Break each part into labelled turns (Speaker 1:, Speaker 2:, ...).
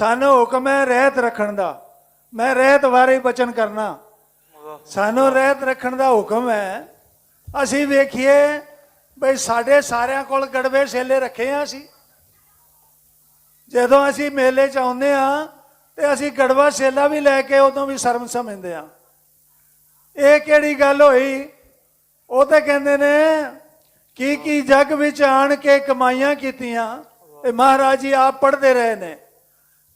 Speaker 1: ਸਾਨੂੰ ਹੁਕਮ ਹੈ ਰਹਿਤ ਰੱਖਣ ਦਾ। ਮੈਂ ਰਹਿਤ ਬਾਰੇ ਹੀ ਬਚਨ ਕਰਨਾ। ਸਾਨੂੰ ਰਹਿਤ ਰੱਖਣ ਦਾ ਹੁਕਮ ਹੈ। ਅਸੀਂ ਵੇਖੀਏ ਬਈ ਸਾਡੇ ਸਾਰਿਆਂ ਕੋਲ ਗੜਵੇ ਸੇਲੇ ਰੱਖੇ ਆ ਅਸੀਂ। ਜਦੋਂ ਅਸੀਂ ਮੇਲੇ 'ਚ ਆਉਂਦੇ ਆ ਤੇ ਅਸੀਂ ਗੜਵਾ ਸੇਲਾ ਵੀ ਲੈ ਕੇ ਉਦੋਂ ਵੀ ਸ਼ਰਮ ਸਮਝਦੇ ਆ। ਇਹ ਕਿਹੜੀ ਗੱਲ ਹੋਈ? ਉਹ ਤਾਂ ਕਹਿੰਦੇ ਨੇ ਕੀ ਕੀ ਜੱਗ ਵਿੱਚ ਆਣ ਕੇ ਕਮਾਈਆਂ ਕੀਤੀਆਂ। ਇਹ ਮਹਾਰਾਜ ਜੀ ਆਪ ਪੜ੍ਹਦੇ ਰਹੇ ਨੇ।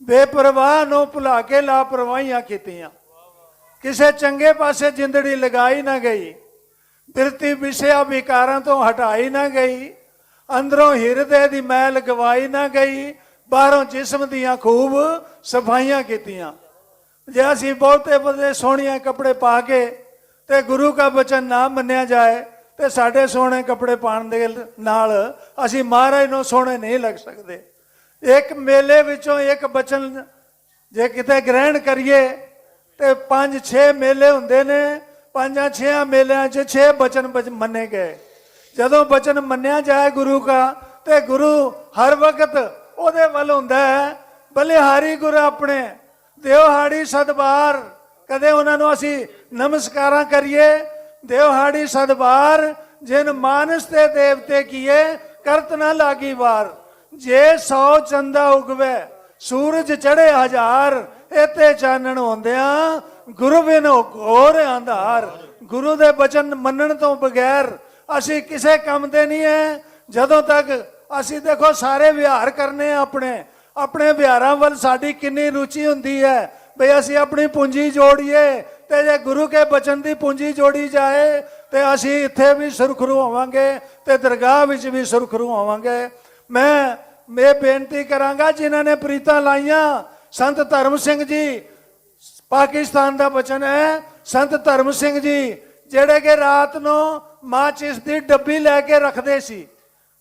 Speaker 1: ਬੇਪਰਵਾਹ ਨੂੰ ਭੁਲਾ ਕੇ ਲਾਪਰਵਾਹੀਆਂ ਕੀਤੀਆਂ। ਕਿਸੇ ਚੰਗੇ ਪਾਸੇ ਜਿੰਦੜੀ ਲਗਾਈ ਨਾ ਗਈ। ਬਿਰਤੀ ਵਿਸ਼ਿਆ ਵਿਕਾਰਾਂ ਤੋਂ ਹਟਾਈ ਨਾ ਗਈ। ਅੰਦਰੋਂ ਹਿਰਦੇ ਦੀ ਮੈਲ ਗਵਾਈ ਨਾ ਗਈ। ਬਾਹਰੋਂ ਜਿਸਮ ਦੀਆਂ ਖੂਬ ਸਫਾਈਆਂ ਕੀਤੀਆਂ। ਜੇ ਅਸੀਂ ਬਹੁਤੇ ਬਦੇ ਸੋਹਣੀਆਂ ਕੱਪੜੇ ਪਾ ਕੇ ਤੇ ਗੁਰੂ ਦਾ ਬਚਨ ਨਾ ਮੰਨਿਆ ਜਾਏ, ਤੇ ਸਾਡੇ ਸੋਹਣੇ ਕੱਪੜੇ ਪਾਉਣ ਦੇ ਨਾਲ ਅਸੀਂ ਮਹਾਰਾਜ ਨੂੰ ਸੋਹਣੇ ਨਹੀਂ ਲੱਗ ਸਕਦੇ। ਇੱਕ ਮੇਲੇ ਵਿੱਚੋਂ ਇੱਕ ਬਚਨ ਜੇ ਕਿਤੇ ਗ੍ਰਹਿਣ ਕਰੀਏ, ਤੇ ਪੰਜ ਛੇ ਮੇਲੇ ਹੁੰਦੇ ਨੇ, ਪੰਜਾਂ ਛੇਆਂ ਮੇਲਿਆਂ 'ਚ ਛੇ ਬਚਨ ਬਚ- ਮੰਨੇ ਗਏ। ਜਦੋਂ ਬਚਨ ਮੰਨਿਆ ਜਾਏ ਗੁਰੂ ਦਾ ਤੇ ਗੁਰੂ ਹਰ ਵਕਤ ਉਹਦੇ ਵੱਲ ਹੁੰਦਾ ਹੈ। ਬਲਿਹਾਰੀ ਗੁਰ ਆਪਣੇ ਦਿਵਹਾੜੀ ਸਦਬਾਰ ਕਦੇ ਉਹਨਾਂ ਨੂੰ ਅਸੀਂ ਨਮਸਕਾਰਾਂ ਕਰੀਏ। ਦਿਵਹਾੜੀ ਸਦਬਾਰ ਜਿਨ ਮਾਨਸ ਤੇ ਦੇਵਤੇ ਕੀਏ, ਕਰਤ ਨਾ ਲਾਗੀ ਵਾਰ। ਜੇ ਸੌ ਚੰਦਾ ਉਗਵੇ, ਸੂਰਜ ਚੜੇ ਹਜ਼ਾਰ ਇਤੇ ਚਾਨਣ ਹੁੰਦਿਆਂ ਗੁਰੂ ਬਿਨ ਹੋਰ ਅੰਧਾਰ। ਗੁਰੂ ਦੇ ਬਚਨ ਮੰਨਣ ਤੋਂ ਬਗੈਰ ਅਸੀਂ ਕਿਸੇ ਕੰਮ ਦੇ ਨਹੀਂ ਹੈ ਜਦੋਂ ਤੱਕ ਅਸੀਂ ਦੇਖੋ ਸਾਰੇ ਵਿਹਾਰ ਕਰਨੇ ਆਪਣੇ ਆਪਣੇ ਵਿਹਾਰਾਂ ਵੱਲ ਸਾਡੀ ਕਿੰਨੀ ਰੁਚੀ ਹੁੰਦੀ ਹੈ ਬਈ ਅਸੀਂ ਆਪਣੀ ਪੂੰਜੀ ਜੋੜੀਏ ਤੇ ਜੇ ਗੁਰੂ ਕੇ ਬਚਨ ਦੀ ਪੂੰਜੀ ਜੋੜੀ ਜਾਏ ਤੇ ਅਸੀਂ ਇੱਥੇ ਵੀ ਸੁਰਖਰੂ ਹੋਵਾਂਗੇ ਤੇ ਦਰਗਾਹ ਵਿੱਚ ਵੀ ਸੁਰਖਰੂ ਹੋਵਾਂਗੇ। ਮੈਂ ਮੈਂ ਬੇਨਤੀ ਕਰਾਂਗਾ ਜਿਨ੍ਹਾਂ ਨੇ ਪ੍ਰੀਤਾਂ ਲਾਈਆਂ, ਸੰਤ ਧਰਮ ਸਿੰਘ ਜੀ, ਪਾਕਿਸਤਾਨ ਦਾ ਬਚਨ ਹੈ, ਸੰਤ ਧਰਮ ਸਿੰਘ ਜੀ, ਜਿਹੜੇ ਕਿ ਰਾਤ ਨੂੰ ਮਾਂ ਚਿਸ ਦੀ ਡੱਬੀ ਲੈ ਕੇ ਰੱਖਦੇ ਸੀ,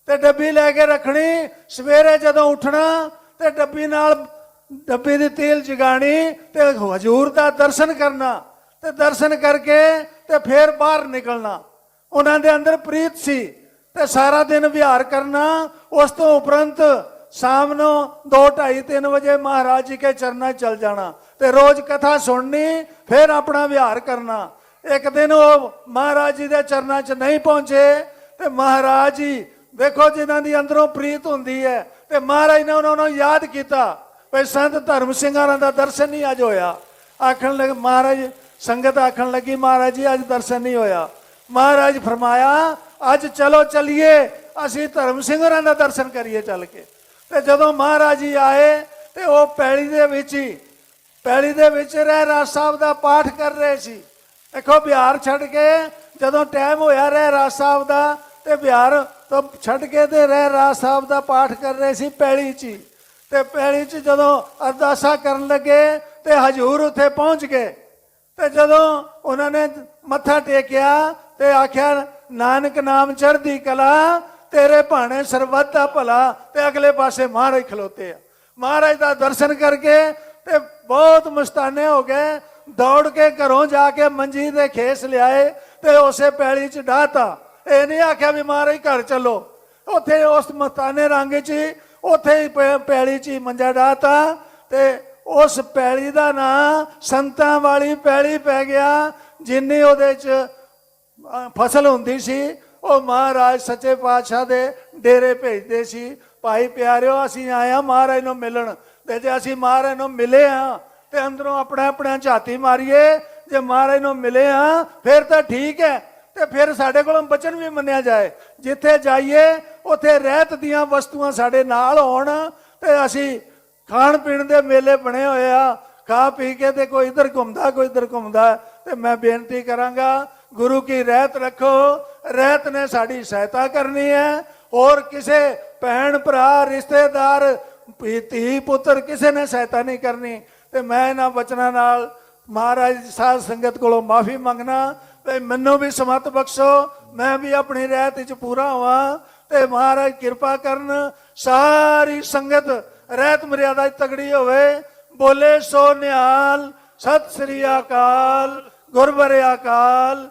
Speaker 1: ਤੇ ਡੱਬੀ ਲੈ ਕੇ ਰੱਖਣੀ, ਸਵੇਰੇ ਜਦੋਂ ਉੱਠਣਾ, ਤੇ ਡੱਬੀ ਨਾਲ ਡੱਬੀ ਦੀ ਤੇਲ ਜਗਾਣੀ ਤੇ ਹਜੂਰ ਦਾ ਦਰਸ਼ਨ ਕਰਨਾ, ਤੇ ਦਰਸ਼ਨ ਕਰਕੇ ਤੇ ਫੇਰ ਬਾਹਰ ਨਿਕਲਣਾ। ਉਹਨਾਂ ਦੇ ਅੰਦਰ ਪ੍ਰੀਤ ਸੀ। ਤੇ ਸਾਰਾ ਦਿਨ ਵਿਹਾਰ ਕਰਨਾ, ਉਸ ਤੋਂ ਉਪਰੰਤ ਸ਼ਾਮ ਨੂੰ 2:30 3 ਵਜੇ ਮਹਾਰਾਜ ਜੀ ਕੇ ਚਰਨਾਂ 'ਚ ਚਲ ਜਾਣਾ ਤੇ ਰੋਜ਼ ਕਥਾ ਸੁਣਨੀ, ਫਿਰ ਆਪਣਾ ਵਿਹਾਰ ਕਰਨਾ। ਇੱਕ ਦਿਨ ਉਹ ਮਹਾਰਾਜ ਜੀ ਦੇ ਚਰਨਾਂ 'ਚ ਨਹੀਂ ਪਹੁੰਚੇ ਤੇ ਮਹਾਰਾਜ ਜੀ, ਵੇਖੋ ਜਿਨ੍ਹਾਂ ਦੀ ਅੰਦਰੋਂ ਪ੍ਰੀਤ ਹੁੰਦੀ ਹੈ ਤੇ ਮਹਾਰਾਜ ਨੇ ਉਹਨਾਂ ਨੂੰ ਯਾਦ ਕੀਤਾ, ਵੀ ਸੰਤ ਧਰਮ ਸਿੰਘਾਂ ਦਾ ਦਰਸ਼ਨ ਨਹੀਂ ਅੱਜ ਹੋਇਆ। ਆਖਣ ਲੱਗ, ਮਹਾਰਾਜ, ਸੰਗਤ ਆਖਣ ਲੱਗੀ, ਮਹਾਰਾਜ ਜੀ, ਅੱਜ ਦਰਸ਼ਨ ਨਹੀਂ ਹੋਇਆ। ਮਹਾਰਾਜ ਫਰਮਾਇਆ ਅੱਜ ਚਲੋ ਚਲੀਏ, ਅਸੀਂ ਧਰਮ ਸਿੰਘ ਹੋਰਾਂ ਦਾ ਦਰਸ਼ਨ ਕਰੀਏ ਚੱਲ ਕੇ। ਤੇ ਜਦੋਂ ਮਹਾਰਾਜ ਜੀ ਆਏ, ਤੇ ਉਹ ਪੈਲੀ ਦੇ ਵਿੱਚ ਹੀ, ਪੈਲੀ ਦੇ ਵਿੱਚ ਰਹਿ ਰਾਜ ਸਾਹਿਬ ਦਾ ਪਾਠ ਕਰ ਰਹੇ ਸੀ। ਦੇਖੋ ਬਿਹਾਰ ਛੱਡ ਕੇ ਜਦੋਂ ਟਾਈਮ ਹੋਇਆ ਰਹਿ ਰਾਜ ਸਾਹਿਬ ਦਾ, ਤੇ ਬਿਹਾਰ ਤੋਂ ਛੱਡ ਕੇ ਤੇ ਰਹਿ ਰਾਜ ਸਾਹਿਬ ਦਾ ਪਾਠ ਕਰ ਰਹੇ ਸੀ ਪੈਲੀ 'ਚ ਹੀ। ਤੇ ਪੈਲੀ 'ਚ ਜਦੋਂ ਅਰਦਾਸਾ ਕਰਨ ਲੱਗੇ, ਤੇ ਹਜੂਰ ਉੱਥੇ ਪਹੁੰਚ ਗਏ। ਤੇ ਜਦੋਂ ਉਹਨਾਂ ਨੇ ਮੱਥਾ ਟੇਕਿਆ ਤੇ ਆਖਿਆ ਨਾਨਕ ਨਾਮ ਚੜ੍ਹਦੀ ਕਲਾ ਤੇਰੇ ਭਾਣੇ ਸਰਬੱਤ ਦਾ ਭਲਾ। ਤੇ ਅਗਲੇ ਪਾਸੇ ਮਹਾਰਾਜ ਖਲੋਤੇ ਆ। ਮਹਾਰਾਜ ਦਾ ਦਰਸ਼ਨ ਕਰਕੇ ਤੇ ਬਹੁਤ ਮਸਤਾਨੇ ਹੋ ਗਏ। ਦੌੜ ਕੇ ਘਰੋਂ ਜਾ ਕੇ ਮੰਜੀ ਦੇ ਖੇਸ ਲਿਆਏ ਤੇ ਉਸੇ ਪੈਲੀ 'ਚ ਡਾਤਾ ਇਹ ਨਹੀਂ ਆਖਿਆ ਵੀ ਮਹਾਰਾਜ ਘਰ ਚੱਲੋ। ਉੱਥੇ ਉਸ ਮਸਤਾਨੇ ਰੰਗ 'ਚ ਹੀ, ਉੱਥੇ ਹੀ ਪੈ- ਪੈਲੀ 'ਚ ਹੀ ਮੰਜਾ ਡਾਤਾ ਤੇ ਉਸ ਪੈਲੀ ਦਾ ਨਾਂ ਸੰਤਾਂ ਵਾਲੀ ਪੈਲੀ ਪੈ ਗਿਆ ਜਿੰਨੀ ਉਹਦੇ 'ਚ ਫਸਲ ਹੁੰਦੀ ਸੀ, ਉਹ ਮਹਾਰਾਜ ਸੱਚੇ ਪਾਤਸ਼ਾਹ ਦੇ ਡੇਰੇ ਭੇਜਦੇ ਸੀ। ਭਾਈ ਪਿਆਰਿਓ, ਅਸੀਂ ਆਇਆ ਮਹਾਰਾਜ ਨੂੰ ਮਿਲਣ। ਤੇ ਜੇ ਅਸੀਂ ਮਹਾਰਾਜ ਨੂੰ ਮਿਲੇ ਆ ਤੇ ਅੰਦਰੋਂ ਆਪਣਾ ਆਪਣਾ ਝਾਤੀ ਮਾਰੀਏ। ਜੇ ਮਹਾਰਾਜ ਨੂੰ ਮਿਲੇ ਆ ਫਿਰ ਤਾਂ ਠੀਕ ਹੈ। ਤੇ ਫਿਰ ਸਾਡੇ ਕੋਲੋਂ ਬਚਨ ਵੀ ਮੰਨਿਆ ਜਾਏ। ਜਿੱਥੇ ਜਾਈਏ, ਉੱਥੇ ਰਹਿਤ ਦੀਆਂ ਵਸਤੂਆਂ ਸਾਡੇ ਨਾਲ ਹੋਣ। ਤੇ ਅਸੀਂ ਖਾਣ ਪੀਣ ਦੇ ਮੇਲੇ ਬਣੇ ਹੋਏ ਆ। ਖਾ ਪੀ ਕੇ ਤੇ ਕੋਈ ਇਧਰ ਘੁੰਮਦਾ, ਕੋਈ ਇਧਰ ਘੁੰਮਦਾ। ਤੇ ਮੈਂ ਬੇਨਤੀ ਕਰਾਂਗਾ ਗੁਰੂ ਕੀ ਰਹਿਤ ਰੱਖੋ, ਰਹਿਤ ਨੇ ਸਾਡੀ ਸਹਾਇਤਾ ਕਰਨੀ ਹੈ। ਹੋਰ ਕਿਸੇ ਭੈਣ, ਭਰਾ, ਰਿਸ਼ਤੇਦਾਰ, ਧੀ- ਪੁੱਤਰ ਕਿਸੇ ਨੇ ਸਹਾਇਤਾ ਨਹੀਂ ਕਰਨੀ। ਤੇ ਮੈਂ ਇਹਨਾਂ ਬਚਨਾਂ ਨਾਲ ਮਹਾਰਾਜ ਸਾਧ ਸੰਗਤ ਕੋਲੋਂ ਮਾਫੀ ਮੰਗਣਾ ਤੇ ਮੈਨੂੰ ਵੀ ਸਮਤ ਬਖਸ਼ੋ, ਮੈਂ ਵੀ ਆਪਣੀ ਰਹਿਤ ਵਿੱਚ ਪੂਰਾ ਹੋਵਾਂ ਤੇ ਮਹਾਰਾਜ ਕਿਰਪਾ ਕਰਨ, ਸਾਰੀ ਸੰਗਤ ਰਹਿਤ ਮਰਿਆਦਾ ਤਗੜੀ ਹੋਵੇ। ਬੋਲੇ ਸੋ ਨਿਹਾਲ, ਸਤਿ ਸ੍ਰੀ ਅਕਾਲ, ਗੁਰਬਰੇ ਅਕਾਲ